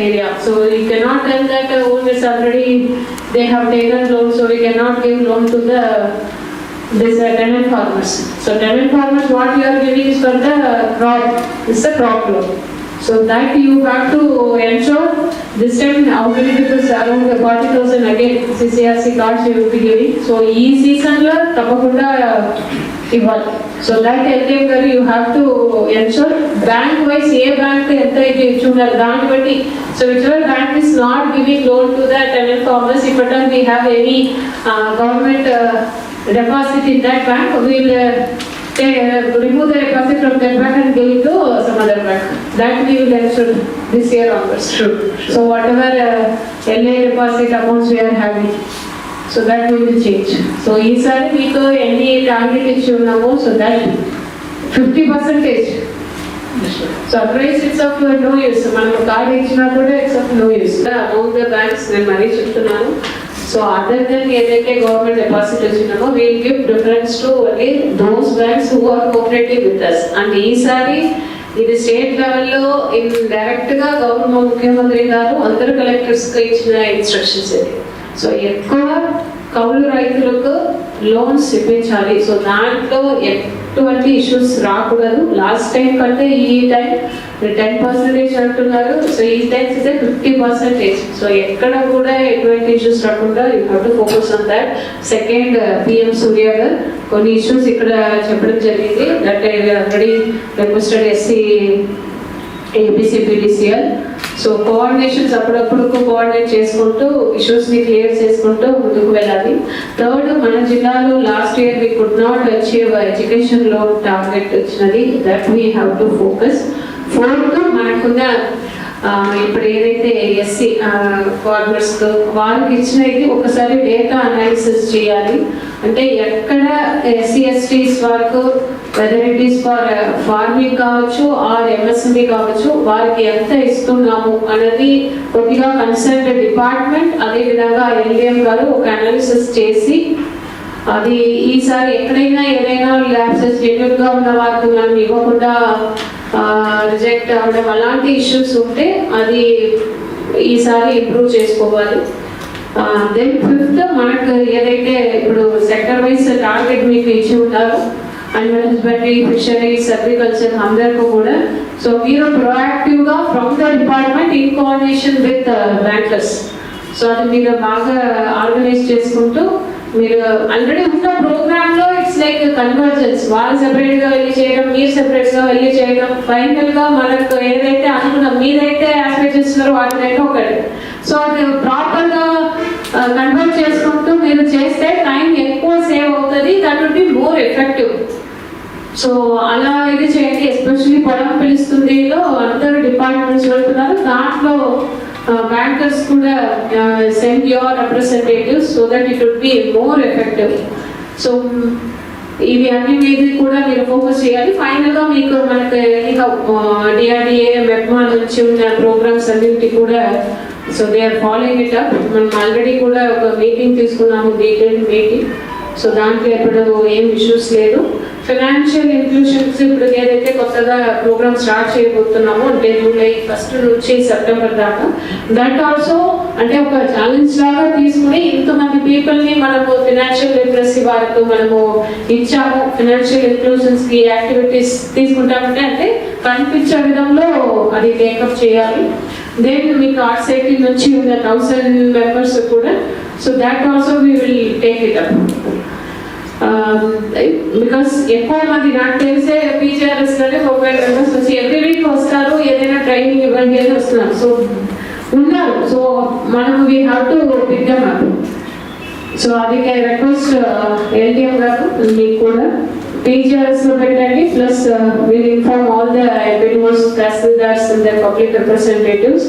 area. So you cannot tell that uh, oh, it's already they have taken loan, so we cannot give loan to the this uh, tenant farmers. So tenant farmers, what you are giving is for the crop. It's a crop loan. So that you have to ensure this time already because around 40,000 again CCRC cards you will be giving. So ee season la tapakunda ఇవ్వాలి. So that ఎల్కేఎం గారు you have to ensure bank wise A bank ఎంత ఇది ఇచ్చి ఉండాలి దాన్ని బట్టి so whichever bank is not giving loan to the tenant farmers if at we have any government deposit in that bank, we will uh, take, uh, remove the deposit from that bank and give it to some other bank. That we will ensure this year onwards. Sure, So whatever uh, LA deposit amounts we are having, so that we will change. So ఈసారి మీకు ఎన్ని target ఇచ్చి ఉన్నామో so that fifty percentage so otherwise it's of no use మనం card ఇచ్చినా కూడా it's of no use amount the banks నేను మరీ చెప్తున్నాను. సో అదర్ దెన్ ఏదైతే government deposit వచ్చినామో we'll give preference to only those banks who are cooperative with us and ఈసారి ఇది state లెవెల్లో ఇన్ డైరెక్ట్గా గవర్నమెంట్ ముఖ్యమంత్రి గారు అందరు కలెక్టర్స్కి ఇచ్చిన ఇన్స్ట్రక్షన్స్ ఇది. సో ఎక్కువ కౌలు రైతులకు లోన్స్ ఇప్పించాలి. సో దాంట్లో ఎటువంటి ఇష్యూస్ రాకూడదు. లాస్ట్ టైం కంటే ఈ టైం టెన్ పర్సెంటేజ్ అంటున్నారు. సో ఈ టైం అయితే ఫిఫ్టీ పర్సెంటేజ్. సో ఎక్కడ కూడా ఎటువంటి ఇష్యూస్ రాకుండా you have to focus on that. Second uh, PM Surya గారు కొన్ని ఇష్యూస్ ఇక్కడ చెప్పడం జరిగింది. That already requested SC ABC PDCL so coordinations అప్పుడప్పుడు కోఆర్డినేట్ చేసుకుంటూ ఇష్యూస్ని క్లియర్ చేసుకుంటూ ముందుకు వెళ్ళాలి. థర్డ్ మన జిల్లాలో last year we could not achieve ఎడ్యుకేషన్లో టార్గెట్ వచ్చినది. That we have to focus fourth మనకున్న ఇప్పుడు ఏదైతే ఎస్సీ ఫార్మర్స్ వారికి ఇచ్చినవి ఒకసారి డేటా అనాలిసిస్ చేయాలి. అంటే ఎక్కడ ఎస్సీ ఎస్టీస్ వరకు whether it is for farming కావచ్చు ఆర్ ఎంఎస్ఎంఈ కావచ్చు వారికి ఎంత ఇస్తున్నాము అనేది కొద్దిగా కన్సర్న్ డిపార్ట్మెంట్ అదే విధంగా గారు ఒక అనాలిసిస్ చేసి అది ఈసారి ఎక్కడైనా ఏదైనా ల్యాబ్సెస్ జెన్యున్గా ఉన్న వారికి మనం ఇవ్వకుండా రిజెక్ట్ అవ్వడం అలాంటి ఇష్యూస్ ఉంటే అది ఈసారి ఇంప్రూవ్ చేసుకోవాలి. దెన్ ఫిఫ్త్ మనకు ఏదైతే ఇప్పుడు సెక్టర్ వైస్ టార్గెట్ మీకు ఇచ్చి ఉంటారో అనిమల్ హస్బెండరీ ఫిషరీస్ అగ్రికల్చర్ అందరికీ కూడా. సో మీరు ప్రొయాక్టివ్గా from the department in coordination with bankers so అది మీరు బాగా ఆర్గనైజ్ చేసుకుంటూ మీరు ఆల్రెడీ ఉన్న ప్రోగ్రామ్లో ఇట్స్ లైక్ కన్వర్జెన్స్ వాళ్ళు సెపరేట్గా వెళ్ళి చేయడం మీరు సెపరేట్గా వెళ్ళి చేయడం ఫైనల్గా మనకు ఏదైతే అనుకున్నాం మీరైతే ఆస్పెక్ట్ చేస్తున్నారో వాటినైతే ఒకటి. సో అది problem that would be more effective so అలా ఇది చేయండి. ఎస్పెషల్లీ పొలం పిలుస్తుంది అందరు డిపార్ట్మెంట్స్ వెళ్తున్నారు. దాంట్లో బ్యాంకర్స్ కూడా send your representatives so that it would be more effective so ఇవి అన్ని మీద కూడా మీరు ఫోకస్ చేయాలి. ఫైనల్గా మీకు మనకి డిఆర్డిఏ మెప్మా నుంచి ఉన్న ప్రోగ్రామ్స్ అన్నింటి కూడా so they are following it up మనం ఆల్రెడీ కూడా ఒక మీటింగ్ తీసుకున్నాము డీటెయిల్ మీటింగ్ సో దాంట్లో ఎప్పుడు ఏం ఇష్యూస్ లేదు. ఫైనాన్షియల్ ఇన్క్లూషన్స్ ఇప్పుడు ఏదైతే కొత్తగా ప్రోగ్రామ్ స్టార్ట్ చేయబోతున్నామో అంటే జూలై ఫస్ట్ నుంచి సెప్టెంబర్ దాకా దట్ ఆల్సో అంటే ఒక ఛాలెంజ్ లాగా తీసుకుని ఇంతమంది పీపుల్ని మనము ఫినాన్షియల్ లిటరసీ వారికి మనము ఇచ్చాము. ఫినాన్షియల్ ఇంక్లూషన్స్కి యాక్టివిటీస్ తీసుకుంటామంటే అంటే కనిపించే విధంలో అది టేకప్ చేయాలి. దెన్ మీకు ఆర్ట్ సైకిల్ నుంచి ఉన్న థౌసండ్ మెంబర్స్ కూడా so that also we will take it up Um, because ఎక్కువ మంది నాకు తెలిసే పీజీఆర్ఎస్లోనే ముప్పై మెంబర్స్ వచ్చి ఎవ్రీ వీక్ వస్తారు ఏదైనా ట్రైనింగ్ ఇవ్వండి అని వస్తున్నారు. సో ఉన్నారు. సో మనం we have to pick them up so అది రిక్వెస్ట్ ఎల్డిఎం గారు మీకు కూడా పీజీఆర్ఎస్లో పెట్టండి. Plus will inform all the ఎపిడోస్ tahsildars and the public representatives